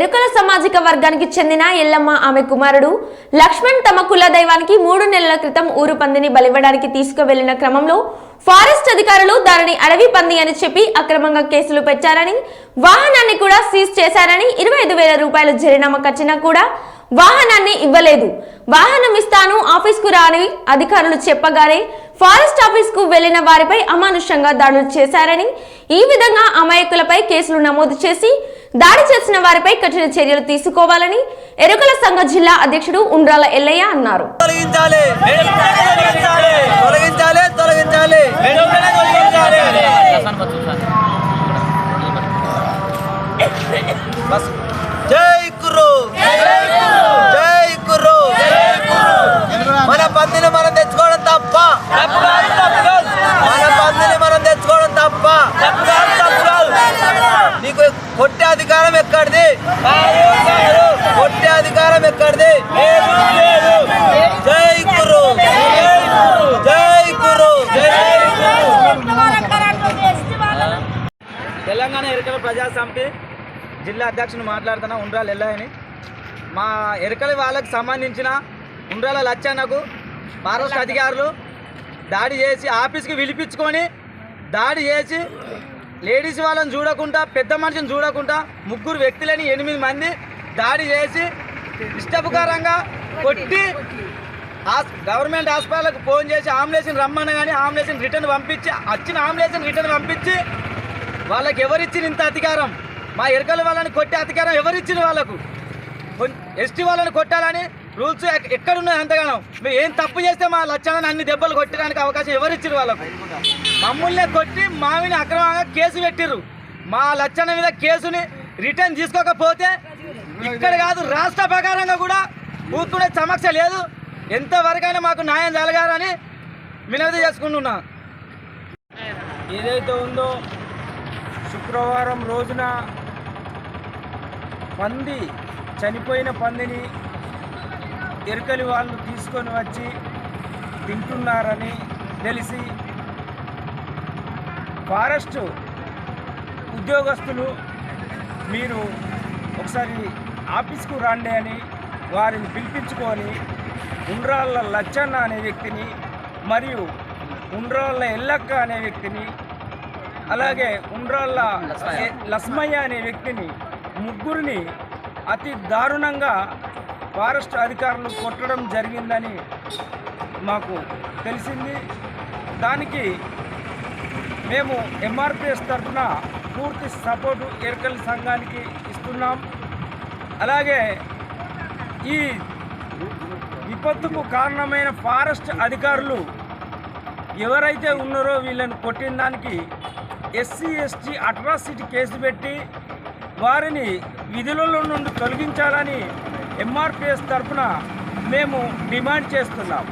ఎరుకల సామాజిక వర్గానికి చెందిన ఎల్లమ్మ ఆమె కుమారుడు. లక్ష్మణ్ తమ కుల దైవానికి మూడు నెలల క్రితం ఊరు పందిని బలివ్వడానికి తీసుకువెళ్ళిన క్రమంలో ఫారెస్ట్ అధికారులు దానిని అడవి పంది అని చెప్పి అక్రమంగా కేసులు పెట్టారని వాహనాన్ని కూడా సీజ్ చేశారని ఇరవై ఐదు వేల రూపాయల జరినామా కట్టినా కూడా వాహనాన్ని ఇవ్వలేదు. వాహనం ఇస్తాను ఆఫీస్కు రాని అధికారులు చెప్పగానే ఫారెస్ట్ ఆఫీస్కు వెళ్ళిన వారిపై అమానుషంగా దాడులు చేశారని ఈ విధంగా అమాయకులపై కేసులు నమోదు చేసి దాడి చేసిన వారిపై కఠిన చర్యలు తీసుకోవాలని ఎరుకల సంఘ జిల్లా అధ్యక్షుడు ఉండ్రాల ఎల్లయ్య అన్నారు. జై జై మన పందిని మనం తెచ్చుకోవడం తప్ప. మన పందిని మనం తెచ్చుకోవడం తప్ప. నీకు కొట్టే అధికారం ఎక్కడిది కొట్టే అధికారం ఎక్కడిది జై గురు జై గురు తెలంగాణ ఎరుకల ప్రజాసమితి జిల్లా అధ్యక్షుని మాట్లాడుతున్న ఉండ్రాల ఎల్లయ్యని. మా ఎరుకల వాళ్ళకు సంబంధించిన ఉండ్రాల లచ్చన్నకు ఫారెస్ట్ అధికారులు దాడి చేసి ఆఫీస్కి పిలిపించుకొని దాడి చేసి లేడీస్ వాళ్ళని చూడకుండా పెద్ద మనిషిని చూడకుండా ముగ్గురు వ్యక్తులని ఎనిమిది మంది దాడి చేసి ఇష్టపకారంగా కొట్టి హాస్- గవర్నమెంట్ హాస్పిటల్కి ఫోన్ చేసి ఆంబులెన్స్ని రమ్మని కానీ ఆంబులెన్స్ని రిటర్న్ పంపించి వచ్చిన ఆంబులెన్స్ని రిటర్న్ పంపించి వాళ్ళకి ఎవరిచ్చిన ఇంత అధికారం? మా ఎరకల వాళ్ళని కొట్టే అధికారం ఎవరిచ్చిన వాళ్ళకు? ఎస్టీ వాళ్ళని కొట్టాలని రూల్స్ ఎక్కడున్నాయి అంతగానో? మేము ఏం తప్పు చేస్తే మా లచ్చణాన్ని అన్ని దెబ్బలు కొట్టడానికి అవకాశం ఎవరిచ్చిన వాళ్ళకు? మమ్మల్ని కొట్టి మావిని అక్రమంగా కేసు పెట్టిర్రు. మా లక్షణ మీద కేసుని రిటర్న్ తీసుకోకపోతే ఇక్కడ కాదు రాష్ట్ర ప్రకారంగా కూడా కూర్చునే సమస్య లేదు. ఎంతవరకైనా మాకు న్యాయం జరగాలని వినతి చేసుకుంటున్నా. ఏదైతే ఉందో శుక్రవారం రోజున పంది చనిపోయిన పందిని ఎరుకలి వాళ్ళు తీసుకొని వచ్చి తింటున్నారని తెలిసి ఫారెస్ట్ ఉద్యోగస్తులు మీరు ఒకసారి ఆఫీస్కు రండి అని వారిని పిలిపించుకొని ఉండ్రాళ్ళ లచ్చన్న అనే వ్యక్తిని మరియు ఉండ్రాళ్ళ ఎల్లక్క అనే వ్యక్తిని అలాగే ఉండ్రాళ్ళ లస్మయ్య అనే వ్యక్తిని ముగ్గురిని అతి దారుణంగా ఫారెస్ట్ అధికారులు కొట్టడం జరిగిందని మాకు తెలిసింది. దానికి మేము ఎంఆర్పిఎస్ తరఫున పూర్తి సపోర్టు ఎరకల్ సంఘానికి ఇస్తున్నాం. అలాగే ఈ విపత్తుకు కారణమైన ఫారెస్ట్ అధికారులు ఎవరైతే ఉన్నారో వీళ్ళని కొట్టిన దానికి ఎస్సీ ఎస్టీ అట్రాసిటీ కేసు పెట్టి వారిని విధులలో నుండి తొలగించాలని ఎంఆర్పిఎస్ తరఫున మేము డిమాండ్ చేస్తున్నాం.